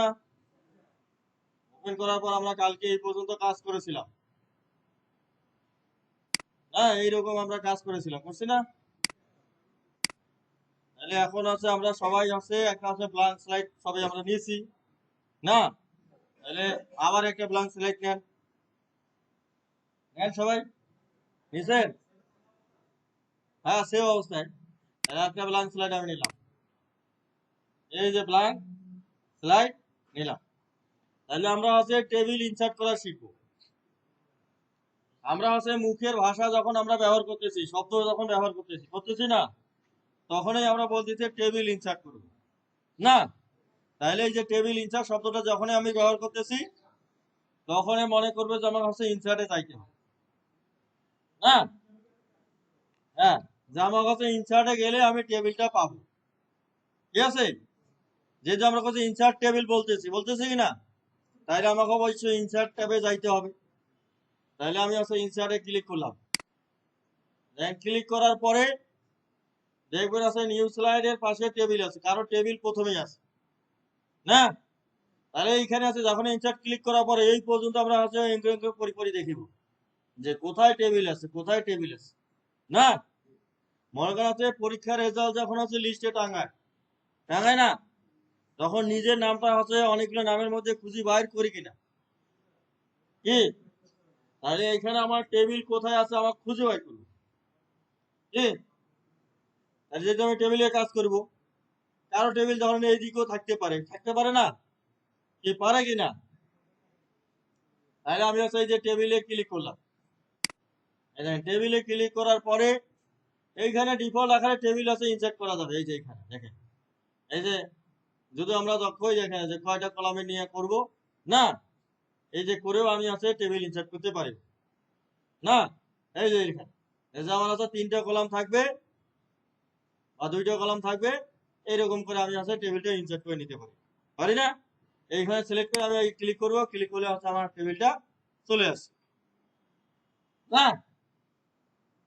না ওপেন করার পর আমরা কালকে এই পর্যন্ত কাজ করেছিলাম। হ্যাঁ এইরকম আমরা কাজ করেছিলাম, করছি না? তাহলে এখন আছে আমরা সবাই আছে, একটা আছে ব্লাঙ্ক স্লাইড সবাই আমরা নিয়েছি। না? তাহলে আবার একটা ব্লাঙ্ক স্লাইড নেন। নেন সবাই? নিছেন হ্যাঁ সে অবস্থায়। তাহলে একটা ব্লাঙ্ক স্লাইড আমি নিলাম। এই যে ব্লাঙ্ক স্লাইড নিলাম তাহলে আমরা হচ্ছে টেবিল ইনসার্ট করা শিখব। আমরা হচ্ছে মুখের ভাষা যখন আমরা ব্যবহার করতেছি, শব্দ যখন ব্যবহার করতেছি করতেছি না? তখনই আমরা বলতেছি টেবিল ইনসার্ট করব। না? তাহলে এই যে টেবিল ইনসার্ট শব্দটা যখনই আমি ব্যবহার করতেছি, তখনই মনে করবে যে আমার হচ্ছে ইনসার্টে চাইতে হবে। না? হ্যাঁ যে আমার কাছে ইনসার্টে গেলে আমি টেবিলটা পাবো। ঠিক আছে? যেহেতু আমরা কাছে ইনসার্ট টেবিল বলতেছি বলতেছি কি না? তাহলে আমাকে অবশ্যই ইনসার্ট ট্যাবে যাইতে হবে। তাহলে আমি হচ্ছে ইনসার্টে ক্লিক করলাম। দেন ক্লিক করার পরে দেখবেন আছে নিউ স্লাইডের পাশে টেবিল আছে, কারও টেবিল প্রথমেই আছে। না? তাহলে এইখানে আছে, যখন ইনসার্ট ক্লিক করার পরে এই পর্যন্ত আমরা এঙ্কে পরি পরি দেখিব যে কোথায় টেবিল আছে, কোথায় টেবিল আছে। না? মনে আছে পরীক্ষার রেজাল্ট যখন আছে লিস্টে টাঙায়। টাঙায় না? তখন নিজের নামটা হচ্ছে অনেকগুলো নামের মধ্যে খুঁজি বাইর করি কিনা। কি? তাহলে এখানে আমার টেবিল কোথায় আছে আমার খুঁজে বাই করব কি? তাহলে যেহেতু আমি টেবিলে কাজ করব, কারও টেবিল ধরেন এই দিকেও থাকতে পারে। থাকতে পারে না? কি পারে কি না তাহলে আমি হচ্ছে এই যে টেবিলে ক্লিক করলাম। টেবিলে ক্লিক করার পরে এইখানে ডিফল্ট আকারে টেবিল আছে ইনসার্ট করা যাবে। এই যে এখানে, দেখেন। এই যে যদি আমরা দক্ষ হই এখানে যে কয়টা কলামে নিয়ে করব, না? এই যে করেও আমি আছে টেবিল ইনসার্ট করতে পারি। না? এই যে এখানে। এই যে আমার আছে তিনটা কলাম থাকবে বা দুইটা কলাম থাকবে এইরকম করে আমি আছে টেবিলটা ইনসার্ট করে নিতে পারি। পারি না? এইখানে সিলেক্ট করে আমি ক্লিক করব ক্লিক করলে হচ্ছে আমার টেবিলটা চলে আসে না?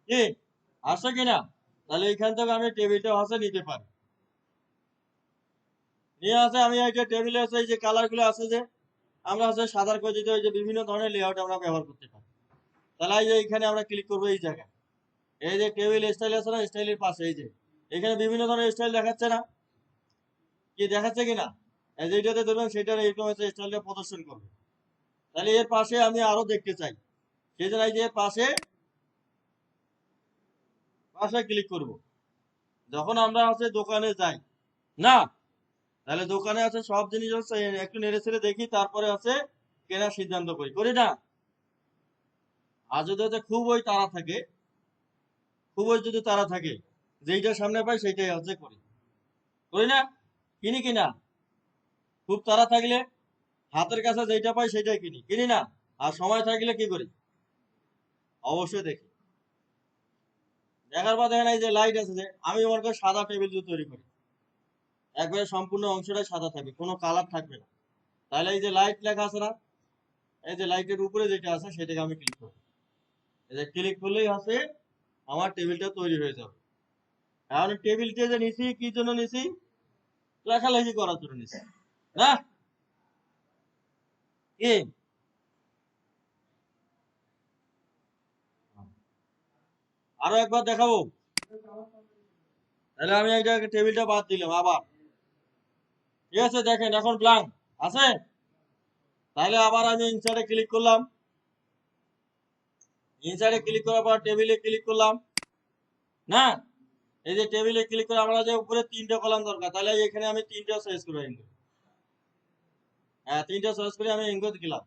কি? আসছে কিনা? তাহলে এইখান থেকে আমি টেবিলটা হচ্ছে নিতে পারি। নিয়ে আছে আমি যে টেবিলে আছে, এই যে কালারগুলো আছে যে, আমরা হচ্ছে সাদার করে দিতে যে বিভিন্ন ধরনের লেআউট আমরা ব্যবহার করতে পারি। তাহলে এই যে এইখানে আমরা ক্লিক করব এই জায়গায়। এই যে টেবিল স্টাইল আছে না স্টাইলের পাশে, এই যে। এখানে বিভিন্ন ধরনের স্টাইল দেখাচ্ছে না। কি দেখাচ্ছে কিনা এই যে এইটাতে ধরবেন সেটার এরকম হচ্ছে স্টাইলটা প্রদর্শন করবে। তাহলে এর পাশে আমি আরও দেখতে চাই। সেই জন্য এই যে পাশে পাশে ক্লিক করব। যখন আমরা হচ্ছে দোকানে যাই। না তাহলে দোকানে আছে সব জিনিস হচ্ছে একটু নেড়ে ছেড়ে দেখি, তারপরে আছে কেনার সিদ্ধান্ত করি। করি না? আর যদি হচ্ছে খুব ওই তারা থাকে খুব ওই যদি তারা থাকে যেইটা সামনে পাই সেইটাই হচ্ছে করি। করি না? কিনি কিনা খুব তারা থাকলে, হাতের কাছে যেইটা পাই সেটাই কিনি। কিনি না? আর সময় থাকলে কি করি? অবশ্যই দেখি। দেখার পর দেখেন এই যে লাইট আছে যে, আমি মনে করি সাদা টেবিল যদি তৈরি করি। একবারে সম্পূর্ণ অংশটাই সাদা থাকবে, কোনো কালার থাকবে না। তাহলে এই যে লাইট লেখা আছে না, এই যে লাইটের উপরে যেটা আছে সেটাকে আমি ক্লিক করব। এই যে ক্লিক করলেই আছে আমার টেবিলটা তৈরি হয়ে যাবে। এখন টেবিলটা যে নিছি, কি জন্য নিছি? লেখালেখি করার জন্য নিছি। না? কি? আরও একবার দেখাবো। তাহলে আমি এইটা টেবিলটা বাদ দিলাম, আবার। ঠিক আছে দেখেন, এখন ব্লাঙ্ক আছে? তাহলে আবার আমি ইনসার্টে ক্লিক করলাম। ইনসার্টে ক্লিক করার পর টেবিলে ক্লিক করলাম। না? এই যে টেবিলে ক্লিক করে আমরা যে উপরে কলাম দরকার। তাহলে এখানে আমি ইনকো হ্যাঁ তিনটা চয়েস করে আমি ইনকো দিলাম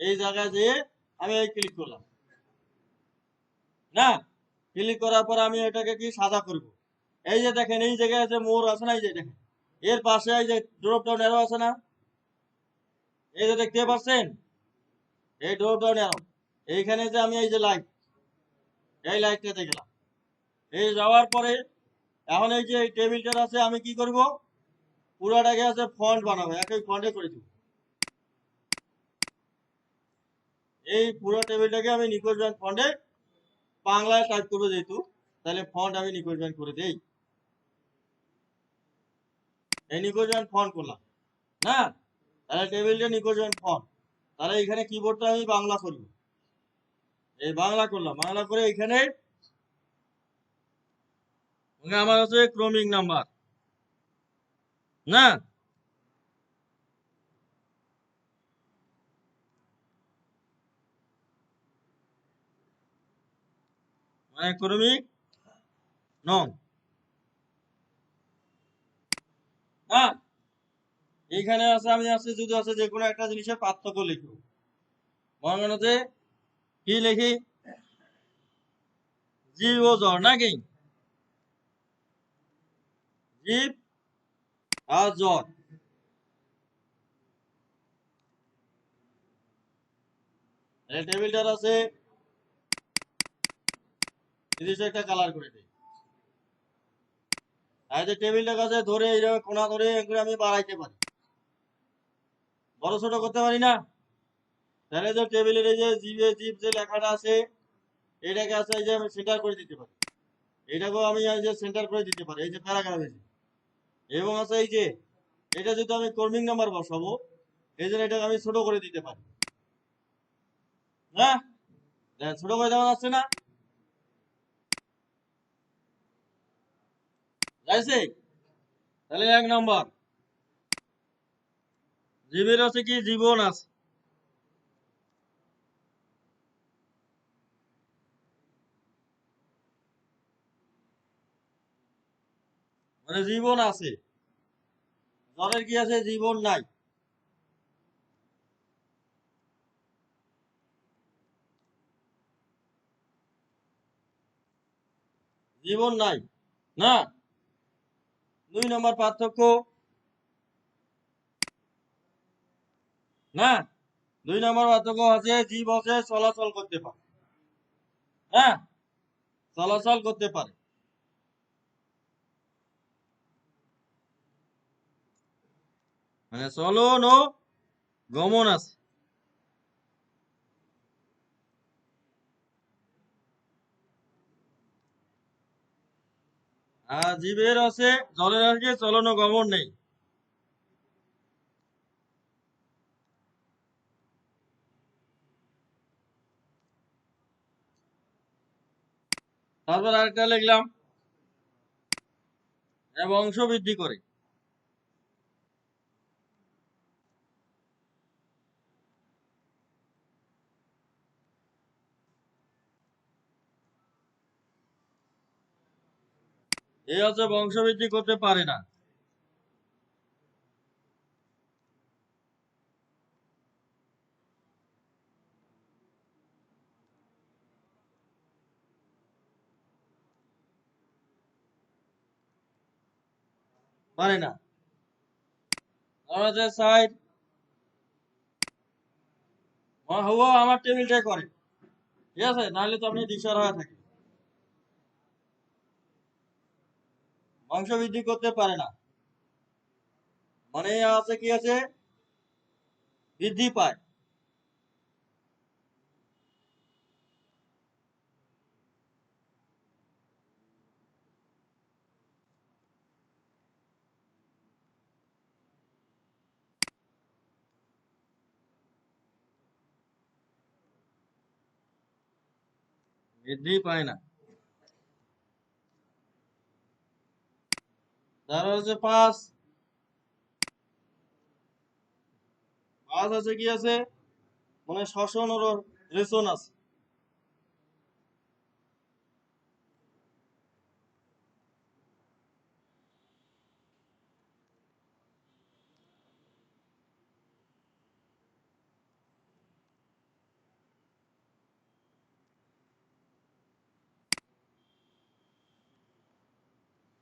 এই জায়গায় যেয়ে আমি এই ক্লিক করলাম। না? ক্লিক করার পর আমি এটাকে কি সাদা করব? এই যে দেখেন, এই জায়গায় যে মোর, আছে না এই যে দেখেন? এর পাশে এই যে ড্রপ ডাউন অ্যারো আছে না? এই যে দেখতে পাচ্ছেন? এই ড্রপ ডাউন অ্যারো এইখানে যে আমি এই যে লাইট এই লাইটটাতে গেলাম। এই যাওয়ার পরে এখন এই যে এই টেবিলটার আছে, আমি কি করব? পুরাটাকে আছে ফন্ট বানাবো, একই ফন্টে করে দিব। এই পুরো টেবিলটাকে আমি নিকোজ ব্যাংক ফন্টে বাংলায় টাইপ করব যেহেতু, তাহলে ফন্ট আমি নিকোজ ব্যাংক করে দেই। এই নিকোজ ব্যাংক ফন্ট করলাম। না, তাহলে টেবিলটা নিকোজন ফর্ম তাহলে এখানে কিবোর্ডটা আমি বাংলা করব। এই বাংলা করলাম। বাংলা করে এখানে আমার হচ্ছে ক্রমিক নাম্বার। না? মানে ক্রমিক নং। হ্যাঁ? এইখানে আছে, আমি আছে যদি আছে, যে কোনো একটা জিনিসের পার্থক্য লিখব মনে যে কি লিখি? জীব ও জ্বর, নাকি? জীব আর জ্বর। টেবিলটার আছে একটা কালার করে দিই। আর যে টেবিলটা কাছে ধরে এইভাবে কোনা ধরে এগুলো আমি বাড়াইতে পারি। বড় ছোট করতে পারি না। তাহলে যে টেবিলের এই যে জিবে জিপ যে লেখাটা আছে এটাকে আছে এই যে আমি সেন্টার করে দিতে পারি। এটাকেও আমি এই যে সেন্টার করে দিতে পারি, এই যে প্যারাগ্রাফ আছে এবং আছে এই যে, এটা যদি আমি কর্মিং নাম্বার বসাবো, এই জন্য এটাকে আমি ছোট করে দিতে পারি। হ্যাঁ? ছোট করে দেওয়া যাচ্ছে না। যাইছে? তাহলে এক নম্বর। জীবের আছে কি? জীবন আছে। মানে জীবন আছে। জলের কি আছে? জীবন নাই। জীবন নাই। না? দুই নম্বর পার্থক্য। না, দুই নম্বর পার্থক্য আছে জীব আছে চলাচল করতে পারে। হ্যাঁ চলাচল করতে পারে। মানে চলন ও গমন আছে। জীবের আছে জলের আছে চলন গমন নেই। তারপর আরেকটা লিখলাম বংশ বৃদ্ধি করে। এই হচ্ছে বংশবৃদ্ধি করতে পারে না। পারে না। হুয়া আমার টেবিলটাই করে। ঠিক আছে, নাহলে তো আপনি দিশার হয়ে থাকেন। বংশ বৃদ্ধি করতে পারে না। মানে আছে কি আছে? বৃদ্ধি পায়। বৃদ্ধি পায় না। তারপর হচ্ছে পাঁচ পাঁচ আছে কি আছে? মানে শ্বসন ও আছে।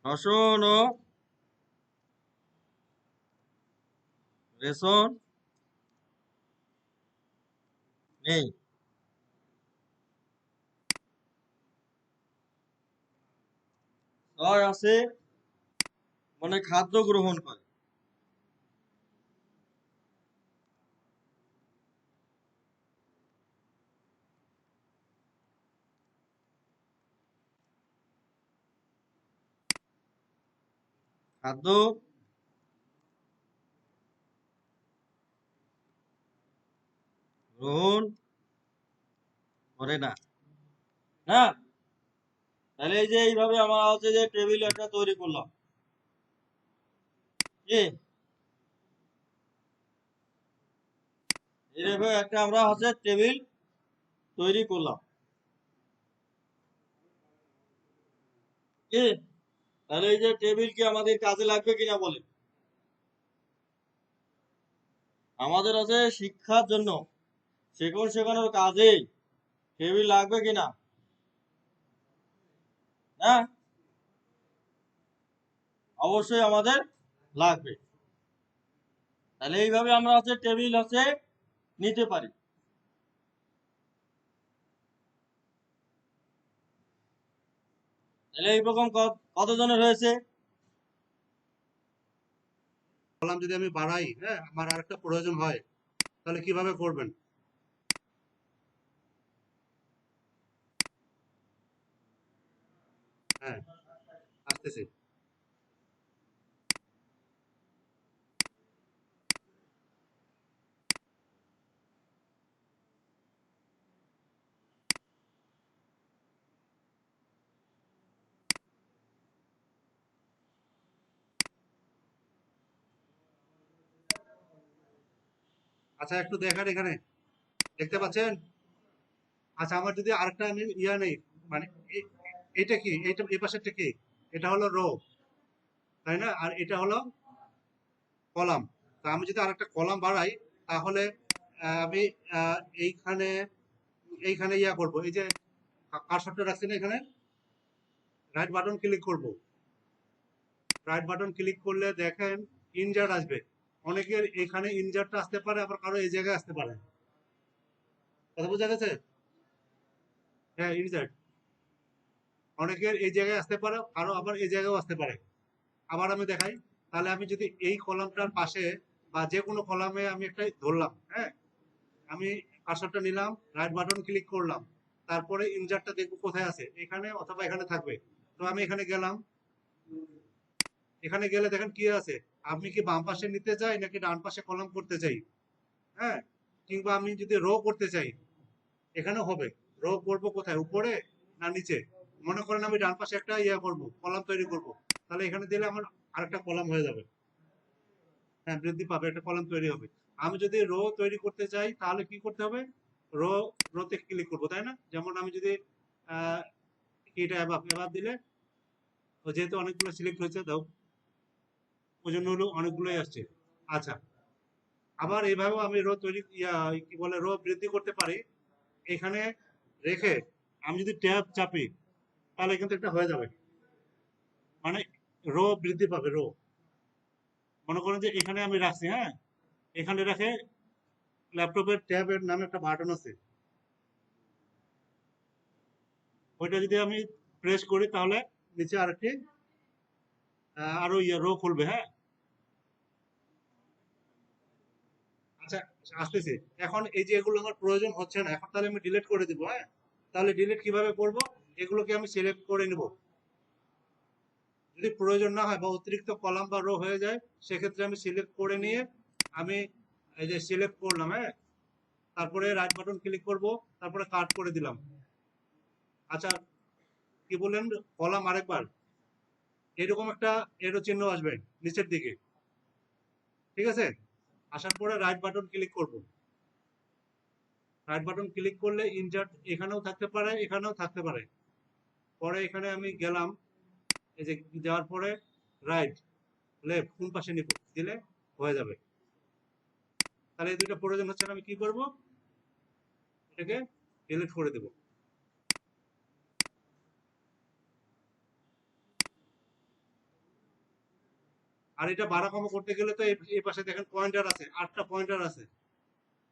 শ্বসন ও রেশন নেই ছয় আছে মানে খাদ্য গ্রহণ করে। খাদ্য গ্রহণ করে না। না? তাহলে এই যে এইভাবে আমরা হচ্ছে যে টেবিল একটা তৈরি করলাম। কি? এইভাবে একটা আমরা হচ্ছে টেবিল তৈরি করলাম। কি? তাহলে এই যে টেবিল কি আমাদের কাজে লাগবে কিনা বলে আমাদের আছে শিক্ষার জন্য শেখন শেখানোর কাজে টেবিল লাগবে কিনা হ্যাঁ? অবশ্যই আমাদের লাগবে। তাহলে এইভাবে আমরা হচ্ছে টেবিল হচ্ছে নিতে পারি। তাহলে এইরকম কতজনের হয়েছে? কলাম যদি আমি বাড়াই হ্যাঁ আমার আরেকটা প্রয়োজন হয়, তাহলে কীভাবে করবেন? হ্যাঁ আসতেছি। আচ্ছা একটু দেখার এখানে। দেখতে পাচ্ছেন? আচ্ছা আমার যদি আরেকটা আমি ইয়া নেই মানে এটা কি? এটা এই পাশেরটা কি? এটা হলো রো তাই না? আর এটা হলো কলাম। তা আমি যদি আরেকটা কলাম বাড়াই তাহলে আমি এইখানে এইখানে ইয়া করব। এই যে কারসরটা রাখছি না এখানে? রাইট বাটন ক্লিক করব। রাইট বাটন ক্লিক করলে দেখেন ইনজার্ট আসবে। অনেকের এখানে ইনজার্টটা আসতে পারে আবার কারও এই জায়গায় আসতে পারে। কথা বোঝা গেছে? হ্যাঁ ইনজার্ট অনেকের এই জায়গায় আসতে পারে, আরও আবার এই জায়গায়ও আসতে পারে। আবার আমি দেখাই, তাহলে আমি যদি এই কলামটার পাশে বা যে কোনো কলামে আমি একটা ধরলাম হ্যাঁ? আমি কার্সরটা নিলাম রাইট বাটন ক্লিক করলাম, তারপরে ইনজার্টটা দেখব কোথায় আছে, এখানে অথবা এখানে থাকবে। তো আমি এখানে গেলাম। এখানে গেলে দেখেন কি আছে, আমি কি বাম পাশে নিতে চাই নাকি ডান পাশে কলাম করতে চাই? হ্যাঁ? কিংবা আমি যদি রো করতে চাই এখানে হবে। রো করব কোথায়, উপরে না নিচে? মনে করেন আমি ডান পাশে একটা ইয়ে করব, কলাম তৈরি করব। তাহলে এখানে দিলে আমার আরেকটা কলাম হয়ে যাবে। হ্যাঁ বৃদ্ধি পাবে, একটা কলাম তৈরি হবে। আমি যদি রো তৈরি করতে চাই, তাহলে কি করতে হবে? রো, রোতে ক্লিক করব, তাই না? যেমন আমি যদি এটা অ্যাবাব অ্যাবাব দিলে যেহেতু অনেকগুলো সিলেক্ট হয়েছে, দাও। ওই জন্য হলো অনেকগুলোই আসছে। আচ্ছা আবার এইভাবেও আমি রো তৈরি কি বলে, রো বৃদ্ধি করতে পারি। এখানে রেখে, আমি যদি ট্যাব চাপি তাহলে কিন্তু একটা হয়ে যাবে। মানে রো বৃদ্ধি পাবে, রো। মনে করেন যে এখানে আমি রাখছি হ্যাঁ? এখানে রেখে ল্যাপটপের ট্যাবের নামে একটা বাটন আছে। ওইটা যদি আমি প্রেস করি তাহলে নিচে আরেকটি আরও ইয়ে রো খুলবে হ্যাঁ? আচ্ছা আসতেছি। এখন এই যে এগুলো আমার প্রয়োজন হচ্ছে না, এখন তাহলে আমি ডিলিট করে দিব হ্যাঁ? তাহলে ডিলিট কীভাবে করব? এগুলোকে আমি সিলেক্ট করে নিব। যদি প্রয়োজন না হয় বা অতিরিক্ত কলাম বা রো হয়ে যায়, সেক্ষেত্রে আমি সিলেক্ট করে নিয়ে আমি এই যে সিলেক্ট করলাম হ্যাঁ? তারপরে রাইট বাটন ক্লিক করব, তারপরে কাট করে দিলাম। আচ্ছা কি বললেন? কলাম আরেকবার। এরকম একটা এরো চিহ্ন আসবে নিচের দিকে। ঠিক আছে? আসার পরে রাইট বাটন ক্লিক করব। রাইট বাটন ক্লিক করলে ইনজার্ট এখানেও থাকতে পারে, এখানেও থাকতে পারে। পরে এখানে আমি গেলাম, এই যে যাওয়ার পরে রাইট লেফট কোন পাশে নিব? দিলে হয়ে যাবে। তাহলে এই দুইটা প্রয়োজন হচ্ছে আমি কি করব? এটাকে ডিলিট করে দেব। আর এটা বাড়া কম করতে গেলে তো এই- পাশে দেখেন পয়েন্টার আছে, আটটা পয়েন্টার আছে।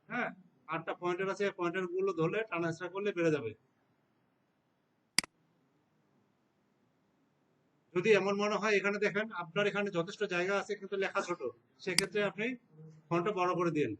হ্যাঁ আটটা পয়েন্টার আছে পয়েন্টারগুলো ধরলে ট্রান্সফার করলে বেড়ে যাবে। যদি এমন মনে হয়, এখানে দেখেন আপনার এখানে যথেষ্ট জায়গা আছে, কিন্তু লেখা ছোট। সেক্ষেত্রে আপনি ফন্টটা বড় করে দিন।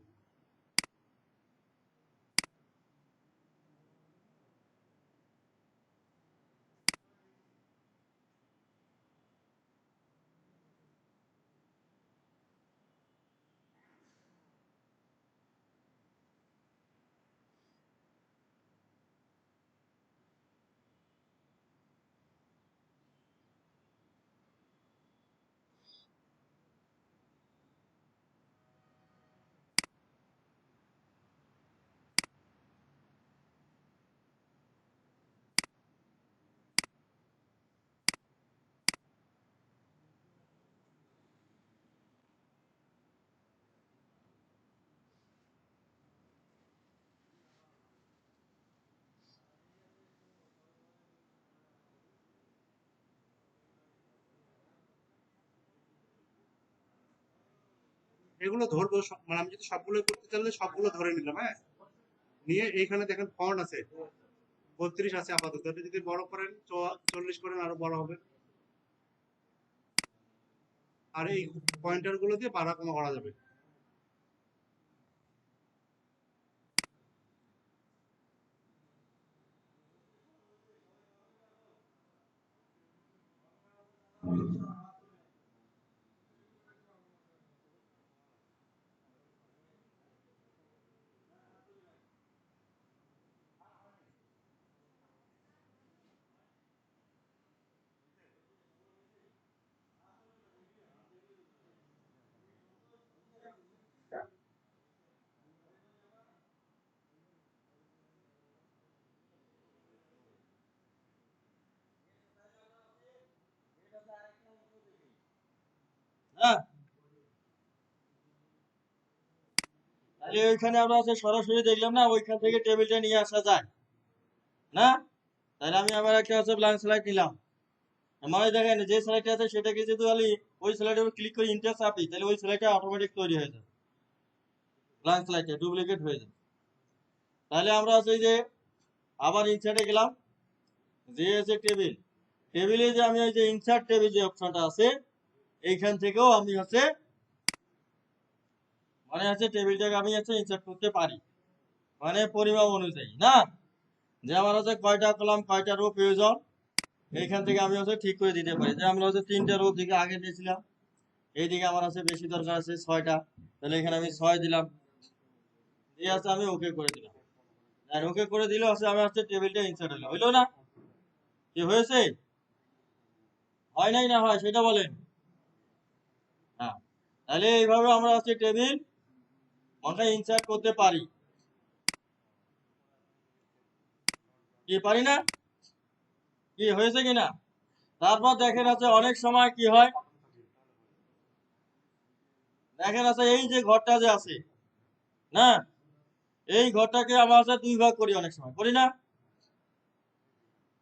এগুলো ধরবো মানে আমি যদি সবগুলো করতে চাইলে সবগুলো ধরে নিলাম হ্যাঁ? নিয়ে এইখানে দেখেন ফন্ট আছে। বত্রিশ আছে আপাতত। এটা যদি বড় করেন চল্লিশ করেন, আরও বড় হবে। আর এই পয়েন্টারগুলো দিয়ে বাড়া কমা করা যাবে। হ্যাঁ। তাহলে ওইখানে আমরা সরাসরি দেখলাম না, ওইখান থেকে টেবিলটা নিয়ে আসা যায়। না? তাহলে আমি আবার একটা স্লাইড নিলাম। মানে দেখেন, যে আছে সেটাকে ওই ক্লিক করে ইন্টার চাপি তাহলে ওই স্লাইডটা অটোমেটিক তৈরি হয়ে যাবে। ব্ল্যাঙ্ক স্লাইডটা ডুপ্লিকেট হয়ে যাবে। তাহলে আমরা হচ্ছে যে আবার ইনসার্টে গেলাম। যে আছে টেবিল। টেবিলে যে আমি ওই যে ইনসার্ট টেবিল যে অপশনটা আছে এইখান থেকেও আমি হচ্ছে মানে হচ্ছে টেবিলটাকে আমি হচ্ছে ইনসার্ট করতে পারি। মানে পরিমাপ অনুযায়ী, না? যে আমার হচ্ছে কয়টা কলাম, কয়টা রো প্রয়োজন, এইখান থেকে আমি হচ্ছে ঠিক করে দিতে পারি। যে আমরা হচ্ছে তিনটা রো দিকে আগে দিয়েছিলাম, এইদিকে আমার আছে বেশি দরকার আছে ছয়টা, তাহলে এখানে আমি ছয় দিলাম। দিয়ে আছে আমি ওকে করে দিলাম। আর ওকে করে দিলে হচ্ছে আমি হচ্ছে টেবিলটা ইনসার্ট হলো। হইল না? কি হয়েছে? হয় নাই না হয়? সেটা বলেন। তাহলে এইভাবে আমরা হচ্ছে টেবিল আমরা ইনসার্ট করতে পারি। কি, পারি না? কি, হয়েছে কিনা তারপর দেখেন আছে অনেক সময় কি হয়? দেখেন আছে এই যে ঘরটা যে আছে, না? এই ঘরটাকে আমরা হচ্ছে দুই ভাগ করি অনেক সময়, করি না?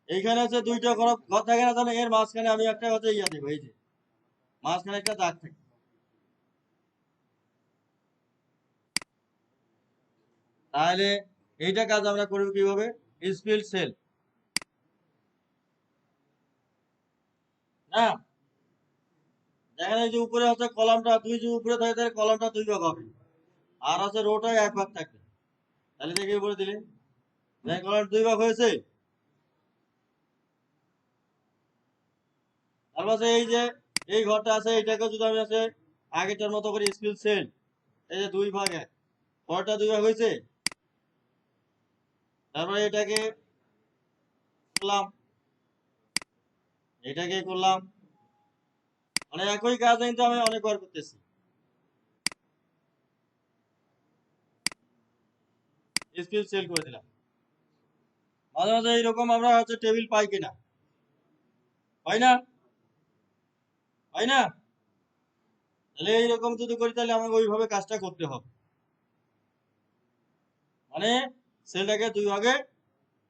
এইখানে হচ্ছে দুইটা ঘর ঘর থাকে না? তাহলে এর মাঝখানে আমি একটা হচ্ছে ইয়া দেবো, এই যে, মাঝখানে একটা দাগ থাকে। তাহলে এইটা কাজ আমরা করব কীভাবে? স্পিল সেল না? দেখেন এই যে উপরে হচ্ছে কলামটা দুই যে উপরে থাকে তাহলে কলামটা দুই ভাগ হবে আর হচ্ছে রোটা এক ভাগ থাকবে তাহলে দেখে উপরে দিলে। কলাম দুই ভাগ হয়েছে। তারপর এই যে, এই ঘরটা আছে এটাকে যদি আমি আছে আগেরটার মতো করে স্পিল সেল এই যে দুই ভাগ এক। পরটা দুই ভাগ হয়েছে। তারপরে এটাকে করলাম। এটাকে করলাম। মানে একই কাজ, কিন্তু আমি অনেকবার করতেছি। স্কিল সেল করে দিলাম। মাঝে মাঝে এইরকম আমরা হচ্ছে টেবিল পাই কিনা? পাই না? পাই না? তাহলে এইরকম যদি করি, তাহলে আমাকে ওইভাবে কাজটা করতে হবে। মানে সেলটাকে দুই ভাগে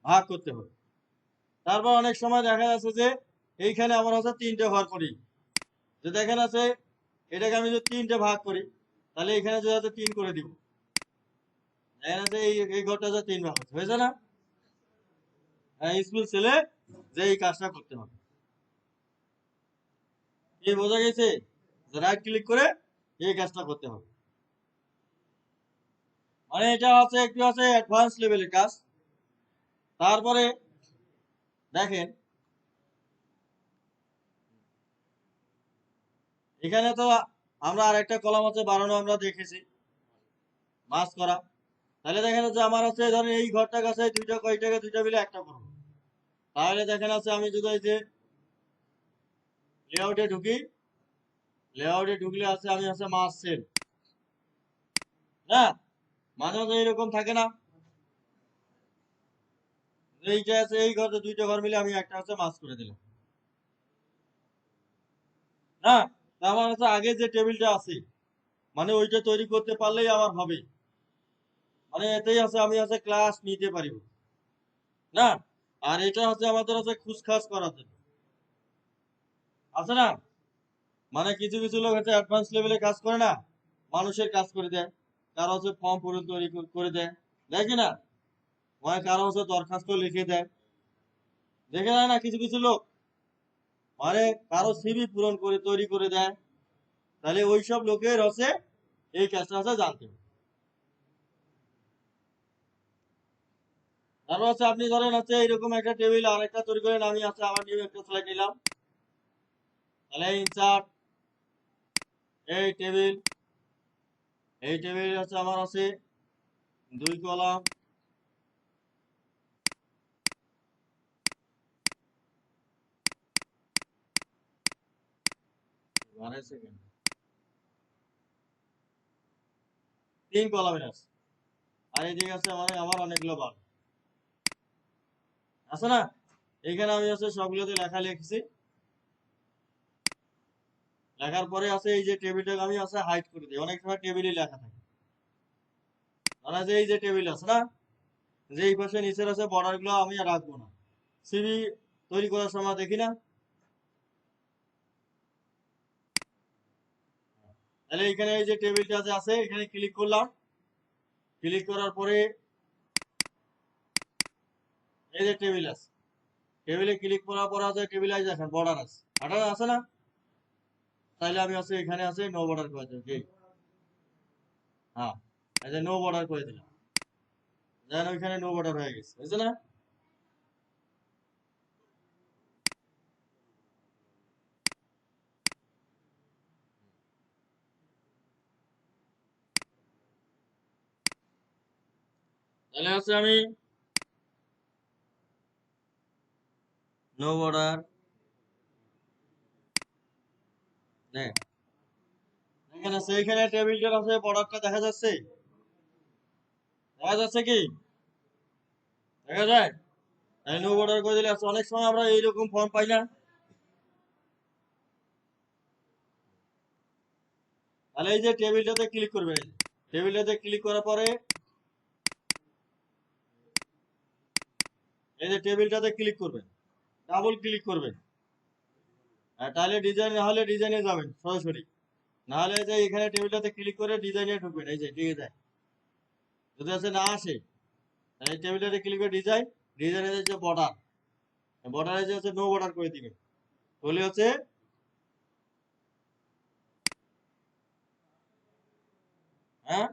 ভাগ করতে হবে। তারপর অনেক সময় দেখা যাচ্ছে যে এইখানে আমার হচ্ছে তিনটে ভাগ করি। যে দেখেন আছে, এটাকে আমি যদি তিনটে ভাগ করি, তাহলে এখানে যদি আছে তিন করে দিব। দেখেন আছে এই এই ঘরটা যে তিন ভাগ হচ্ছে, হয়েছে না? হ্যাঁ স্কুল ছেলে যে এই কাজটা করতে হবে। এই বোঝা গেছে? রাইট ক্লিক করে এই কাজটা করতে হবে। মানে এটা হচ্ছে একটু আছে অ্যাডভান্স লেভেলের কাজ। তারপরে দেখেন, এখানে তো আমরা আরেকটা কলাম আছে বাড়ানো আমরা দেখেছি মাস করা। তাহলে দেখেন যে আমার আছে ধরেন এই ঘরটা কাছে দুইটা, কয়টাকে দুইটা মিলে একটা করব। তাহলে দেখেন আছে আমি যদি যে লেআউটে ঢুকি লেআউটে ঢুকলে আছে আমি আছে মাস সেল না? মাঝে মাঝে এরকম থাকে না। এইটা আছে, এই ঘরে, দুইটা ঘর মিলে আমি একটা হচ্ছে মাছ করে দিলাম। না আমার হচ্ছে আগে যে টেবিলটা আছে মানে ওইটা তৈরি করতে পারলেই আমার হবে। মানে এতেই আছে, আমি আছে ক্লাস নিতে পারিব। না, আর এটা হচ্ছে আমাদের হচ্ছে খুচখাস করার জন্য। আছে না? মানে কিছু কিছু লোক হচ্ছে অ্যাডভান্স লেভেলে কাজ করে না, মানুষের কাজ করে দেয়। কারও হচ্ছে ফর্ম পূরণ তৈরি করে- দেয়। দেয় কি না? মানে কারও হচ্ছে দরখাস্ত লিখে দেয়। দেখে যায় না কিছু কিছু লোক? মানে কারও সিবি পূরণ করে, তৈরি করে দেয়। তাহলে ওইসব লোকের হচ্ছে এই কাজটা হচ্ছে জানতে হবে। তারপর হচ্ছে আপনি ধরেন হচ্ছে এইরকম একটা টেবিল আর একটা তৈরি করেন, আমি আছে আমার নিয়ে একটা স্লাইড নিলাম। তাহলে ইনসার্ট এই টেবিল এই টেবিল হচ্ছে আমার আছে দুই কলাম। তিন কলামের আছে। আর এদিকে আছে আমার আমার অনেকগুলো বার আছে না? এখানে আমি আছে সবগুলোতে লেখা লিখছি। লেখার পরে আছে এই যে টেবিলটাকে আমি আছে হাইড করে দিই। অনেক সময় টেবিলে লেখা থাকে। ধরা যে এই যে টেবিল আছে না, যে এই পাশে নিচের আছে বর্ডারগুলো আমি রাখব না। সিবি তৈরি করার সময় দেখি না। তাহলে এখানে এই যে টেবিলটা যে আছে, এখানে ক্লিক করলাম। ক্লিক করার পরে এই যে টেবিল আছে। টেবিলে ক্লিক করার পর আছে টেবিল আই দেখেন বর্ডার আছে। বর্ডার আছে না? তাহলে আমি আছে এখানে আছে নো বর্ডার করে দেব কি? হ্যাঁ এই যে নো বর্ডার করে দিলাম। যেন ওইখানে নো বর্ডার হয়ে গেছে, বুঝছ না? তাহলে হচ্ছে আমি নো বর্ডার দেখ এখানে আছে, এখানে টেবিলটার আছে বর্ডারটা দেখা যাচ্ছে। দেখা যাচ্ছে কি? দেখা যায়? নো বর্ডার করে দিলে অনেক সময় আমরা এইরকম ফর্ম পাই না। তাহলে এই যে টেবিলটাতে ক্লিক করবে। টেবিলটাতে ক্লিক করার পরে এই যে টেবিলটাতে ক্লিক করবেন ডাবল ক্লিক করবেন আর তাহলে ডিজাইন না হলে ডিজাইনে যাবেন, সরাসরি। না হলে যে এখানে টেবিলটাতে ক্লিক করে ডিজাইনে ঢুকবেন, এই যে ঠিক আছে যদি আছে না আসে, তাহলে টেবিলটাতে ক্লিক করে ডিজাইন ডিজাইনে যে বর্ডার বর্ডারে যে হচ্ছে নো বর্ডার করে দিবেন। তাহলে হচ্ছে হ্যাঁ?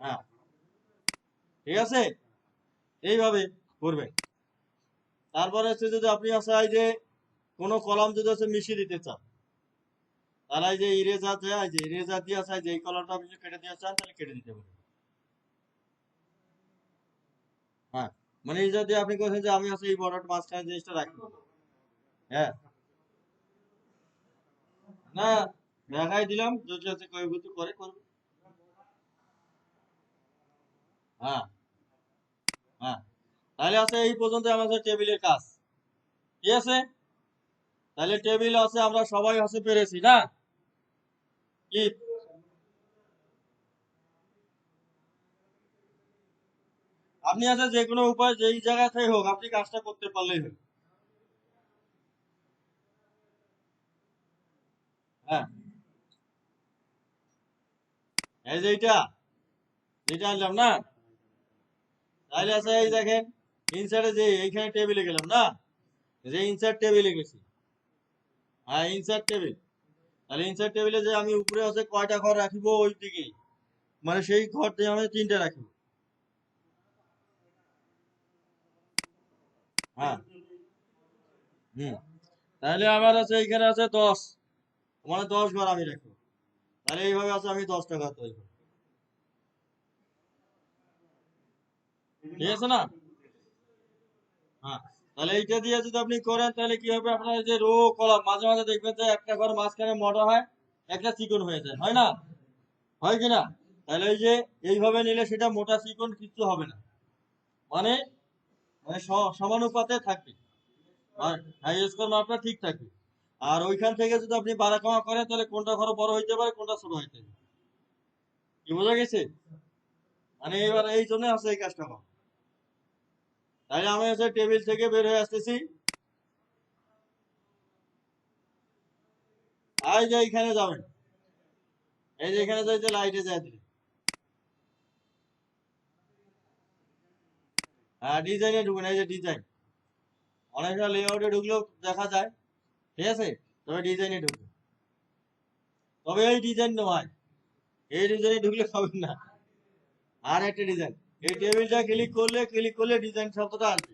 হ্যাঁ। ঠিক আছে? এইভাবে করবেন। তারপরে হচ্ছে যদি আপনি এই যে কোনো কলম যদি হচ্ছে মিশিয়ে দিতে চান, তাহলে যে ইরেজার যে এই যে ইরেজার দিয়ে আছে যে কলামটা আপনি কেটে দিয়ে চান, তাহলে কেটে দিতে পারেন। হ্যাঁ মানে এই যদি আপনি বলছেন যে আমি আছে এই বর্ডার মাঝখানে জিনিসটা রাখব হ্যাঁ। না, দেখাই দিলাম, যদি আছে কয় কিছু করে, করবে। হ্যাঁ। হ্যাঁ। তাহলে আছে এই পর্যন্ত আমাদের টেবিলের কাজ। ঠিক আছে? তাহলে টেবিল আছে, আমরা সবাই আছে পেরেছি, না? কি? আপনি আছে যে কোনো উপায়, যেই জায়গা থেকে হোক, আপনি কাজটা করতে পারলেই হবে। হ্যাঁ। এই যে এইটা যেটা আনলাম, না? তাহলে আছে এই দেখেন। ইনসার্টে যে এইখানে টেবিলে গেলাম না? যে ইনসার্ট টেবিলে গেছি। হ্যাঁ ইনসার্ট টেবিল তাহলে ইনসার্ট টেবিলে যে আমি উপরে কয়টা ঘর রাখিব ওই দিকেই মানে সেই আমি রাখিব। হ্যাঁ। তাহলে আমার আছে এইখানে আছে দশ। মানে দশ ঘর আমি রাখব। তাহলে এইভাবে আছে আমি দশটা ঘর তৈরি ঠিক আছে না? হ্যাঁ তাহলে এইটা দিয়ে যদি আপনি করেন, তাহলে কি হবে? আপনার যে রো কলাম মাঝে মাঝে দেখবেন যে একটা ঘর মাঝখানে মোটা হয়, একটা চিকন হয়ে যায়। হয় না? হয় কি না? তাহলে এই যে এইভাবে নিলে সেটা মোটা চিকন কিচ্ছু হবে না। মানে মানে সমানুপাতে থাকবে। আর হাই স্কোর মাপটা ঠিক থাকবে। আর ওইখান থেকে যদি আপনি বাড়া কমা করেন, তাহলে কোনটা ঘর বড় হইতে পারে, কোনটা ছোট হইতে পারে? কি বোঝা গেছে? মানে এবার এই জন্য আছে এই কাজটা তাহলে আমি হচ্ছে টেবিল থেকে বের হয়ে আসতেছি। এই যে এইখানে যাবেন। এই যে এখানে যাইতে লাইটে যায় দিলে হ্যাঁ ডিজাইনে ঢুকুন, এই যে ডিজাইন অনেকটা লেআউটে ঢুকলেও দেখা যায়। ঠিক আছে? তবে ডিজাইনে ঢুকুন। তবে এই ডিজাইন নয়। এই ডিজাইনে ঢুকলে পাবেন না। আর একটা ডিজাইন এই টেবিলটা ক্লিক করলে ক্লিক করলে ডিজাইন শব্দটা আসবে।